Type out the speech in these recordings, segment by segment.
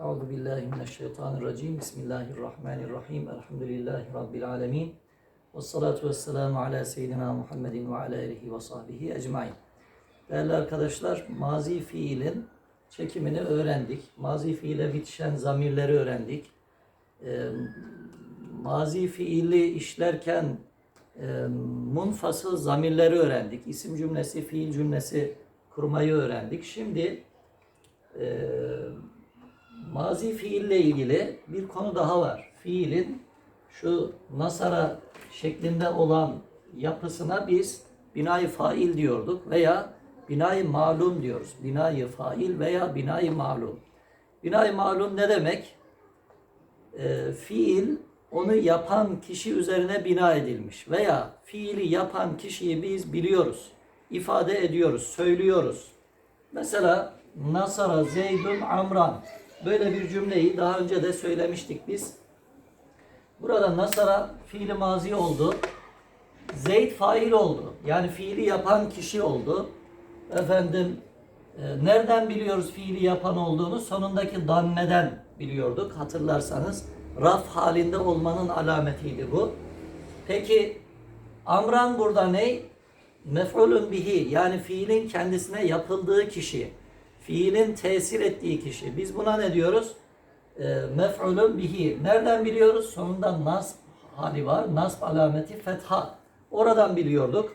Euzu billahi mineşşeytanirracim. Bismillahirrahmanirrahim. Elhamdülillahi rabbil alamin. Ves salatu vesselamu ala seyyidina Muhammedin ve ala alihi ve sahbihi ecmaîn. Değerli arkadaşlar, mazi fiilin çekimini öğrendik. Mazi fiile bitişen zamirleri öğrendik. Ee, mazi fiili işlerken e, munfasıl zamirleri öğrendik. İsim cümlesi, fiil cümlesi kurmayı öğrendik. Şimdi e, mazi fiille ilgili bir konu daha var. Fiilin şu nasara şeklinde olan yapısına biz binayı fail diyorduk veya binayı malum diyoruz. Binayı fail veya binayı malum. Binayı malum ne demek? E, fiil onu yapan kişi üzerine bina edilmiş veya fiili yapan kişiyi biz biliyoruz, ifade ediyoruz, söylüyoruz. Mesela Nasara Zeydun Amran böyle bir cümleyi daha önce de söylemiştik biz. Burada Nasara fiili mazi oldu. Zeyd fail oldu. Yani fiili yapan kişi oldu. Efendim e, nereden biliyoruz fiili yapan olduğunu? Sonundaki dammeden biliyorduk hatırlarsanız. Raf halinde olmanın alametiydi bu. Peki Amran burada ne? Mef'ulun bihi yani fiilin kendisine yapıldığı kişi. Fiilin tesir ettiği kişi. Biz buna ne diyoruz? E, mef'ulun bihi. Nereden biliyoruz? Sonunda nasb hali var. Nasb alameti fetha. Oradan biliyorduk.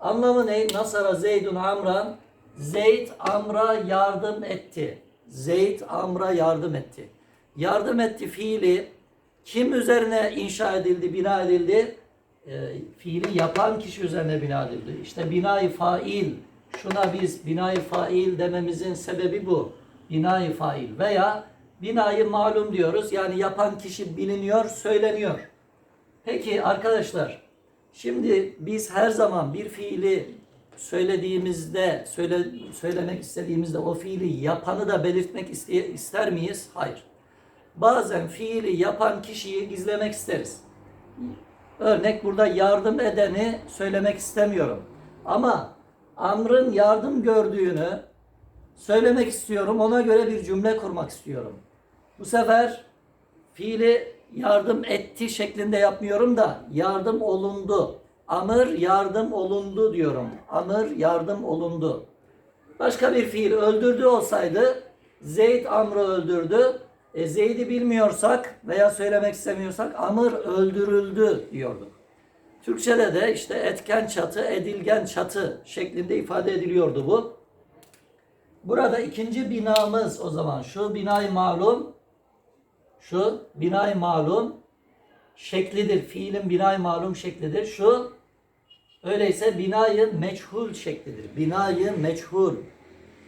Anlamı ne? Nasara Zeydun Amran. Zeyd Amr'a yardım etti. Zeyd Amr'a yardım etti. Yardım etti fiili kim üzerine inşa edildi, bina edildi? E, fiili yapan kişi üzerine bina edildi. İşte binayı fail. Şuna biz binayı fail dememizin sebebi bu. Binayı fail veya binayı malum diyoruz. Yani yapan kişi biliniyor, söyleniyor. Peki arkadaşlar, şimdi biz her zaman bir fiili söylediğimizde, söyle, söylemek istediğimizde o fiili yapanı da belirtmek iste, ister miyiz? Hayır. Bazen fiili yapan kişiyi gizlemek isteriz. Örnek burada yardım edeni söylemek istemiyorum. Ama Amr'ın yardım gördüğünü söylemek istiyorum. Ona göre bir cümle kurmak istiyorum. Bu sefer fiili yardım etti şeklinde yapmıyorum da yardım olundu. Amr yardım olundu diyorum. Amr yardım olundu. Başka bir fiil öldürdü olsaydı Zeyd Amr'ı öldürdü. E, Zeyd'i bilmiyorsak veya söylemek istemiyorsak Amr öldürüldü diyorduk. Türkçede de işte etken çatı, edilgen çatı şeklinde ifade ediliyordu bu. Burada ikinci binamız o zaman şu binayı malum şu binayı malum şeklidir. Fiilin binayı malum şeklidir. Şu öyleyse binayı meçhul şeklidir. Binayı meçhul.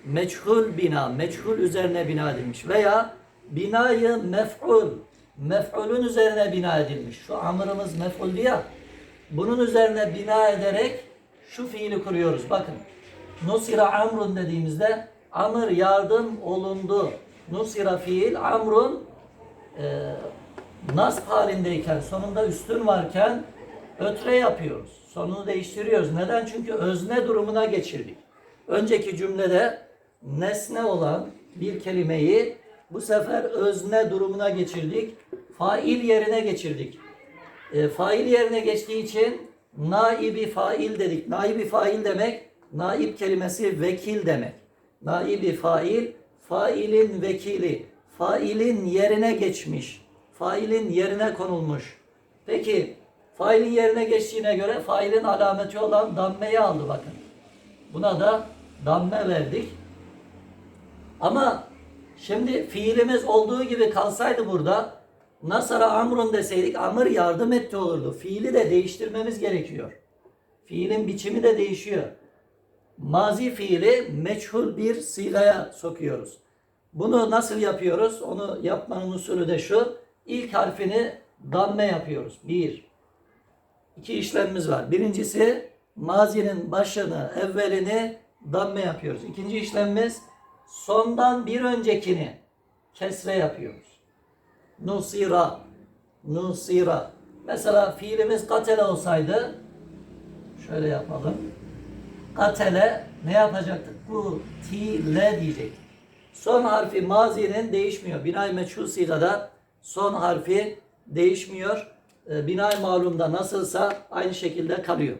Meçhul bina, meçhul üzerine bina edilmiş veya binayı mef'ul, mef'ulün üzerine bina edilmiş. Şu amrımız mef'ul ya. Bunun üzerine bina ederek şu fiili kuruyoruz. Bakın. Nusira amrun dediğimizde amr yardım olundu. Nusira fiil amrun e, nasb halindeyken sonunda üstün varken ötre yapıyoruz. Sonunu değiştiriyoruz. Neden? Çünkü özne durumuna geçirdik. Önceki cümlede nesne olan bir kelimeyi bu sefer özne durumuna geçirdik. Fail yerine geçirdik. E, fail yerine geçtiği için naibi fail dedik. Naibi fail demek, naib kelimesi vekil demek. Naibi fail, failin vekili. Failin yerine geçmiş. Failin yerine konulmuş. Peki, failin yerine geçtiğine göre failin alameti olan dammeyi aldı bakın. Buna da damme verdik. Ama Şimdi fiilimiz olduğu gibi kalsaydı burada Nasara amrun deseydik amr yardım etti olurdu. Fiili de değiştirmemiz gerekiyor. Fiilin biçimi de değişiyor. Mazi fiili meçhul bir sigaya sokuyoruz. Bunu nasıl yapıyoruz? Onu yapmanın usulü de şu. İlk harfini damme yapıyoruz. Bir. İki işlemimiz var. Birincisi mazinin başını, evvelini damme yapıyoruz. İkinci işlemimiz sondan bir öncekini kesre yapıyoruz. Nusira, nusira. Mesela fiilimiz katele olsaydı şöyle yapalım. Katele ne yapacaktık? Bu ti le diyecektik. Son harfi mazinin değişmiyor. Binay meçhul sigada son harfi değişmiyor. E, binay malumda nasılsa aynı şekilde kalıyor.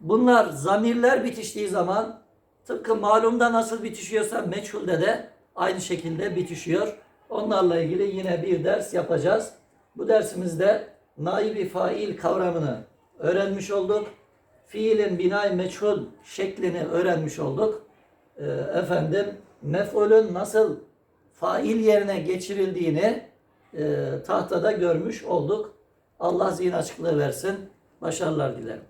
Bunlar zamirler bitiştiği zaman tıpkı malumda nasıl bitişiyorsa meçhulde de aynı şekilde bitişiyor. Onlarla ilgili yine bir ders yapacağız. Bu dersimizde naibi fail kavramını öğrenmiş olduk. Fiilin binay meçhul şeklini öğrenmiş olduk. Ee, efendim mef'ulün nasıl fail yerine geçirildiğini e, tahtada görmüş olduk. Allah zihin açıklığı versin. Başarılar dilerim.